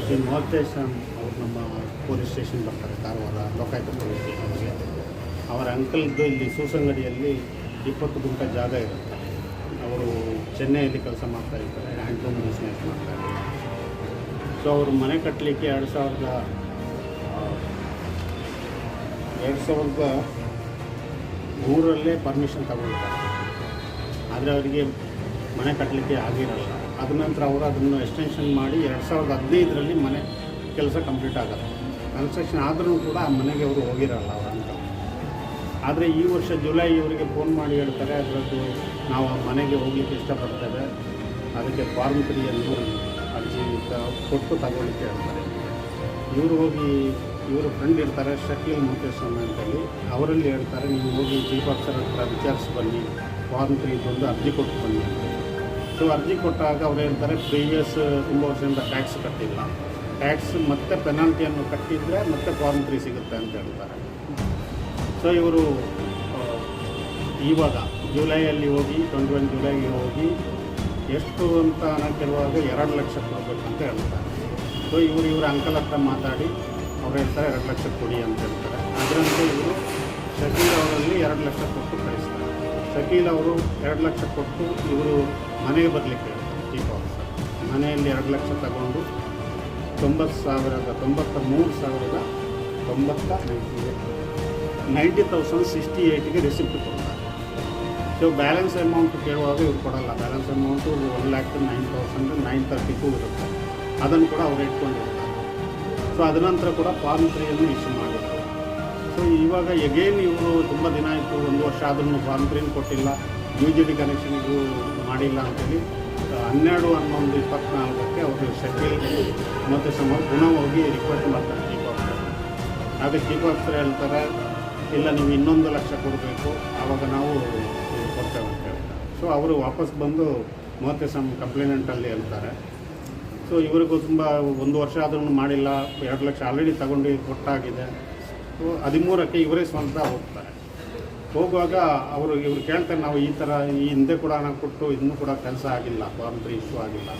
ಶ್ರೀ ಮಹತೇಶ್ ಅವರು ನಮ್ಮ police station ಬರ್ತಾರೆ ಕಾರವಾರ ಲೋಕಾಯುಕ್ತ ಪೊಲೀಸ್ ಸ್ಟೇಷನ್ಗೆ ಅವರ ಅಂಕಲ್ದು ಇಲ್ಲಿ ಸೂಸಂಗಡಿಯಲ್ಲಿ ಇಪ್ಪತ್ತು ಗುಂಟ ಜಾಗ ಇರುತ್ತೆ ಅವರು ಚೆನ್ನೈಯಲ್ಲಿ ಕೆಲಸ ಮಾಡ್ತಾ ಇರ್ತಾರೆ ಹ್ಯಾಂಡ್ಲೂಮ್ ಬಿಸ್ನೆಸ್ ಮಾಡ್ತಾರೆ ಸೊ ಅವರು ಮನೆ ಕಟ್ಟಲಿಕ್ಕೆ ಎರಡು ಸಾವಿರದ ಎರಡು ಸಾವಿರದ ಮೂರರಲ್ಲೇ ಪರ್ಮಿಷನ್ ತಗೊಳ್ತಾರೆ ಆದರೆ ಅವರಿಗೆ ಮನೆ ಕಟ್ಟಲಿಕ್ಕೆ ಆಗಿರಲ್ಲ ಅದ ನಂತರ ಅವರು ಅದನ್ನು ಎಕ್ಸ್ಟೆನ್ಷನ್ ಮಾಡಿ ಎರಡು ಸಾವಿರದ ಹದಿನೈದರಲ್ಲಿ ಮನೆ ಕೆಲಸ ಕಂಪ್ಲೀಟ್ ಆಗುತ್ತೆ. ಕನ್ಸ್ಟ್ರಕ್ಷನ್ ಆದರೂ ಕೂಡ ಆ ಮನೆಗೆ ಅವರು ಹೋಗಿರಲ್ಲ ಅವರ ಅಂತ ಆದರೆ ಈ ವರ್ಷ ಜುಲೈ ಇವರಿಗೆ ಫೋನ್ ಮಾಡಿ ಹೇಳ್ತಾರೆ, ಅದರದ್ದು ನಾವು ಆ ಮನೆಗೆ ಹೋಗ್ಲಿಕ್ಕೆ ಇಷ್ಟಪಡ್ತೇವೆ. ಅದಕ್ಕೆ ಫಾರ್ಮ್ ತ್ರೀಯನ್ನು ಅರ್ಜಿ ಕೊಟ್ಟು ತಗೊಳ್ಳಿಕ್ಕೆ ಹೇಳ್ತಾರೆ. ಇವರು ಹೋಗಿ, ಇವರು ಫ್ರೆಂಡ್ ಇರ್ತಾರೆ, ಶಕೀಲ್ ಮುಖೇಶನ್ ಅಂತೇಳಿ. ಅವರಲ್ಲಿ ಹೇಳ್ತಾರೆ, ನೀವು ಹೋಗಿ ಚೀಫ್ ಆಫೀಸರ್ ಹತ್ರ ವಿಚಾರಿಸಿ ಬನ್ನಿ. ಫಾರ್ಮ್ ತ್ರೀ ಬಂದು ಅರ್ಜಿ ಕೊಟ್ಟು ಬನ್ನಿ ಅಂತ ಸೊ ಅರ್ಜಿ ಕೊಟ್ಟಾಗ ಅವ್ರು ಹೇಳ್ತಾರೆ ಪ್ರೀವಿಯಸ್ ತುಂಬ ವರ್ಷದಿಂದ ಟ್ಯಾಕ್ಸ್ ಕಟ್ಟಿಲ್ಲ. ಟ್ಯಾಕ್ಸ್ ಮತ್ತೆ ಪೆನಾಲ್ಟಿಯನ್ನು ಕಟ್ಟಿದರೆ ಮತ್ತೆ ಫಾರ್ಮ್ ತ್ರೀ ಸಿಗುತ್ತೆ ಅಂತ ಹೇಳ್ತಾರೆ. ಸೊ ಇವರು ಇವಾಗ ಜುಲೈಯಲ್ಲಿ ಹೋಗಿ ಟ್ವೆಂಟಿ ಒನ್ ಜುಲೈಗೆ ಹೋಗಿ ಎಷ್ಟು ಅಂತ ಹಣ ಕೇಳುವಾಗ ಎರಡು ಲಕ್ಷ ಕೊಡಬೇಕಂತ ಹೇಳ್ತಾರೆ. ಸೊ ಇವರು ಇವರ ಅಂಕಲ್ ಹತ್ರ ಮಾತಾಡಿ, ಅವ್ರು ಹೇಳ್ತಾರೆ ಎರಡು ಲಕ್ಷ ಕೊಡಿ ಅಂತ ಹೇಳ್ತಾರೆ. ಅದರಂತೆ ಇವರು ಶಕೀಲ್ ಅವರಲ್ಲಿ ಎರಡು ಲಕ್ಷ ಕೊಟ್ಟು ಕಳಿಸ್ತಾರೆ. ಶಕೀಲ್ ಅವರು ಎರಡು ಲಕ್ಷ ಕೊಟ್ಟು ಇವರು ಮನೆಗೆ ಬರಲಿಕ್ಕೆ ಚೀಫ್ ಆಫೀಸರ್ ಮನೆಯಲ್ಲಿ ಎರಡು ಲಕ್ಷ ತಗೊಂಡು ತೊಂಬತ್ತು ಸಾವಿರದ ತೊಂಬತ್ತ ಮೂರು ಸಾವಿರದ ತೊಂಬತ್ತ ನೈಂಟಿ ತೌಸಂಡ್ ಸಿಕ್ಸ್ಟಿ ಏಯ್ಟಿಗೆ ರಿಸಿಪ್ಟ್ ಕೊಡ್ತಾರೆ. ಸೊ ಬ್ಯಾಲೆನ್ಸ್ ಅಮೌಂಟ್ ಕೇಳುವಾಗ ಇವ್ರು ಕೊಡಲ್ಲ. Balance amount one lakh nine thousand nine ತರ್ಟಿಗೂ ಇರುತ್ತೆ. ಅದನ್ನು ಕೂಡ ಅವ್ರು ಇಟ್ಕೊಂಡಿರ್ತಾರೆ. ಸೊ ಅದನಂತರ ಕೂಡ ಫಾರ್ಮ್ ತ್ರೀಯನ್ನು ಇಶ್ಯೂ ಮಾಡಿರ್ತಾರೆ ಸೊ ಇವಾಗ ಎಗೇನ್ ಇವರು ತುಂಬ ದಿನ ಆಯಿತು. ಒಂದು ವರ್ಷ ಆದ್ರೂ ಫಾರ್ಮ್ ತ್ರೀನ ಕೊಟ್ಟಿಲ್ಲ. ಯು ಜಿ ಡಿ ಇದು ಮಾಡಿಲ್ಲ ಅಂತೇಳಿ, ಹನ್ನೆರಡು ಹನ್ನೊಂದು ಇಪ್ಪತ್ನಾಲ್ಕಕ್ಕೆ ಅವರು ಶೆಡ್ಯೂಲ್ ಮತ್ತು ಸಮ ಪುನಃ ಹೋಗಿ ರಿಕ್ವೆಸ್ಟ್ ಮಾಡ್ತಾರೆ ಚೀಫ್ ಆಫೀಸರ್ ಅದು ಚೀಫ್ ಆಫೀಸರ್ ಹೇಳ್ತಾರೆ, ಇಲ್ಲ ನೀವು ಇನ್ನೊಂದು ಲಕ್ಷ ಕೊಡಬೇಕು, ಆವಾಗ ನಾವು ಕೊಡ್ತೇವೆ ಅಂತ ಹೇಳ್ತಾರೆ. ಸೊ ಅವರು ವಾಪಸ್ ಬಂದು ಮೂವತ್ತೆ ಸಮ್ ಕಂಪ್ಲೇನೆಂಟಲ್ಲಿ ಹೇಳ್ತಾರೆ ಸೊ ಇವರಿಗೂ ತುಂಬ ಒಂದು ವರ್ಷ ಆದ್ರೂ ಮಾಡಿಲ್ಲ, ಎರಡು ಲಕ್ಷ ಆಲ್ರೆಡಿ ತಗೊಂಡು ಕೊಟ್ಟಾಗಿದೆ. ಸೊ ಹದಿಮೂರಕ್ಕೆ ಇವರೇ ಸ್ವಂತ ಹೋಗ್ತಾರೆ. ಹೋಗುವಾಗ ಅವರು ಇವರು ಕೇಳ್ತಾರೆ, ನಾವು ಈ ಥರ ಈ ಹಿಂದೆ ಕೂಡ ಹಣ ಕೊಟ್ಟು ಇನ್ನೂ ಕೂಡ ಕೆಲಸ ಆಗಿಲ್ಲ ಫಾರ್ಮ್ರಿ ಇಶ್ಯೂ ಆಗಿಲ್ಲ.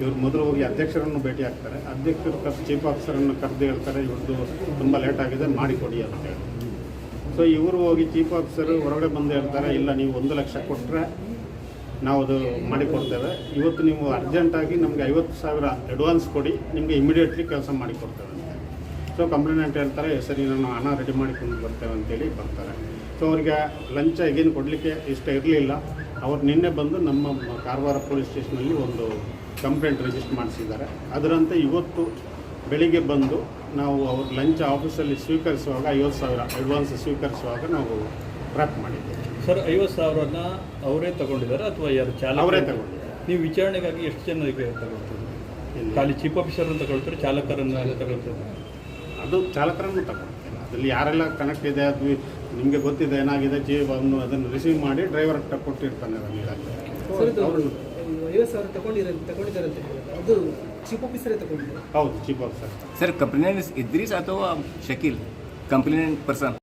ಇವರು ಮೊದಲು ಹೋಗಿ ಅಧ್ಯಕ್ಷರನ್ನು ಭೇಟಿ ಆಗ್ತಾರೆ. ಅಧ್ಯಕ್ಷರು ಕರ್ ಚೀಫ್ ಆಫೀಸರನ್ನು ಕರೆದು ಹೇಳ್ತಾರೆ ಇವ್ರದ್ದು ತುಂಬ ಲೇಟ್ ಆಗಿದೆ, ಮಾಡಿಕೊಡಿ ಅಂತ ಹೇಳಿ. ಸೊ ಇವರು ಹೋಗಿ ಚೀಫ್ ಆಫೀಸರು ಹೊರಗಡೆ ಬಂದು ಹೇಳ್ತಾರೆ, ಇಲ್ಲ, ನೀವು ಒಂದು ಲಕ್ಷ ಕೊಟ್ಟರೆ ನಾವು ಅದು ಮಾಡಿಕೊಡ್ತೇವೆ. ಇವತ್ತು ನೀವು ಅರ್ಜೆಂಟಾಗಿ ನಮಗೆ ಐವತ್ತು ಸಾವಿರ ಅಡ್ವಾನ್ಸ್ ಕೊಡಿ, ನಿಮಗೆ ಇಮಿಡಿಯೇಟ್ಲಿ ಕೆಲಸ ಮಾಡಿಕೊಡ್ತೇವೆ. ಸೊ ಕಂಪ್ಲೇಂಟ್ ಹೇಳ್ತಾರೆ ಸರಿ ನಾನು ಹಣ ರೆಡಿ ಮಾಡಿಕೊಂಡು ಬರ್ತೇವೆ ಅಂತೇಳಿ ಬರ್ತಾರೆ. ಸೊ ಅವರಿಗೆ ಲಂಚ ಏನು ಕೊಡಲಿಕ್ಕೆ ಇಷ್ಟ ಇರಲಿಲ್ಲ. ಅವ್ರು ನಿನ್ನೆ ಬಂದು ನಮ್ಮ ಕಾರವಾರ ಪೊಲೀಸ್ ಸ್ಟೇಷನಲ್ಲಿ ಒಂದು ಕಂಪ್ಲೇಂಟ್ ರಿಜಿಸ್ಟರ್ ಮಾಡಿಸಿದ್ದಾರೆ. ಅದರಂತೆ ಇವತ್ತು ಬೆಳಿಗ್ಗೆ ಬಂದು ನಾವು ಅವ್ರ ಲಂಚ ಆಫೀಸಲ್ಲಿ ಸ್ವೀಕರಿಸುವಾಗ ಐವತ್ತು ಸಾವಿರ ಅಡ್ವಾನ್ಸ್ ಸ್ವೀಕರಿಸುವಾಗ ನಾವು ಟ್ರ್ಯಾಪ್ ಮಾಡಿದ್ದೇವೆ. ಸರ್ ಐವತ್ತು ಸಾವಿರನ ಅವರೇ ತಗೊಂಡಿದ್ದಾರೆ ಅಥವಾ ಯಾರು ಚಾಲಕ ಅವರೇ ತಗೊಂಡಿದ್ದಾರೆ. ನೀವು ವಿಚಾರಣೆಗಾಗಿ ಎಷ್ಟು ಜನರಿಗೆ ತಗೊಳ್ತೀರಿ? ಖಾಲಿ ಚೀಫ್ ಆಫೀಸರನ್ನು ತಗೊಳ್ತಾರೆ ಚಾಲಕರನ್ನು ತಗೊಳ್ತಾರೆ? ಅದು ಚಾಲಕರನ್ನು ತಗೊಳ್ತೇನೆ ಅದರಲ್ಲಿ ಯಾರೆಲ್ಲ ಕನೆಕ್ಟ್ ಇದೆ ಅದು ನಿಮಗೆ ಗೊತ್ತಿದೆ ಏನಾಗಿದೆ ಜೀವ ಅವನು ಅದನ್ನು ರಿಸೀವ್ ಮಾಡಿ ಡ್ರೈವರ್ ಕೊಟ್ಟಿರ್ತಾನೆ ಹೌದು chief officer sir complaint is Idris ಅಥವಾ ಶಕೀಲ್? Complaint person?